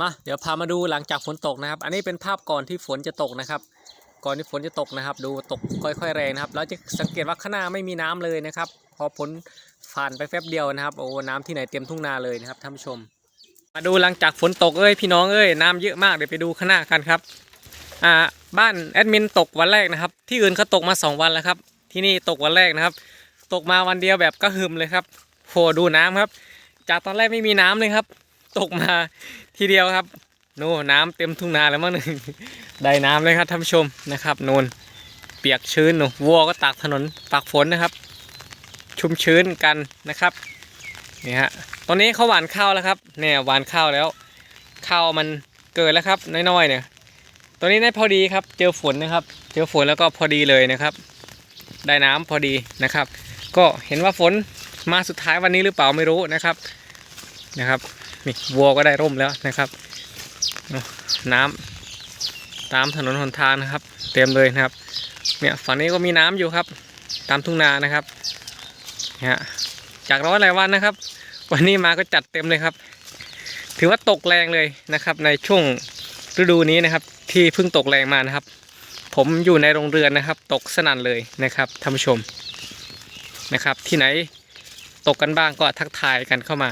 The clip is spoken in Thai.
มาเดี๋ยวพามาดูหลังจากฝนตกนะครับ อันนี้เป็นภาพก่อนที่ฝนจะตกนะครับ ก่อนที่ฝนจะตกนะครับ ดูตกค่อยๆแรงนะครับแล้วจะสังเกตว่าข้างหน้าไม่มีน้ำเลยนะครับ พอฝนผ่านไปแป๊บเดียวนะครับ โอ้น้ำที่ไหนเต็มทุ่งนาเลยนะครับท่านผู้ชม มาดูหลังจากฝนตกเอ้ยพี่น้องเอ้ยน้ำเยอะมากเดี๋ยวไปดูข้างหน้ากันครับอ่าบ้านแอดมินตกวันแรกนะครับ ที่อื่นเขาตกมาสองวันแล้วครับ ที่นี่ตกวันแรกนะครับ ตกมาวันเดียวแบบก็หึมเลยครับโหดูน้ำครับ จากตอนแรกไม่มีน้ำเลยครับ ตกมาทีเดียวครับ โน่น้ำเต็มทุ่งนาแล้วมั้งหนึ่งได้น้ำเลยครับท่านผู้ชมนะครับนูนเปียกชื้นหนูวัวก็ตากถนนปากฝนนะครับ ชุ่มชื้นกันนะครับนี่ฮะตอนนี้เขาหวานข้าวแล้วครับเนี่ยหวานข้าวแล้วข้าวมันเกิดแล้วครับน้อยๆเนี่ยตัวนี้ได้พอดีครับ เจอฝนนะครับ เจอฝนแล้วก็พอดีเลยนะครับ ได้น้ำพอดีนะครับ ก็เห็นว่าฝนมาสุดท้ายวันนี้หรือเปล่าไม่รู้นะครับนะครับ นี่วัวก็ได้ร่มแล้วนะครับนอะน้ำตามถนนหนทางนะครับ เต็มเลยนะครับ เนี่ยฝั่งนี้ก็มีน้ำอยู่ครับ ตามทุ่งนานะครับเนี่ยฮะจากร้อนหลายวันนะครับ วันนี้มาก็จัดเต็มเลยครับ ถือว่าตกแรงเลยนะครับ ในช่วงฤดูนี้นะครับ ที่เพิ่งตกแรงมานะครับ ผมอยู่ในโรงเรือนนะครับ ตกสนั่นเลยนะครับท่านผู้ชมนะครับ ที่ไหนตกกันบ้างก็ทักทายกันเข้ามา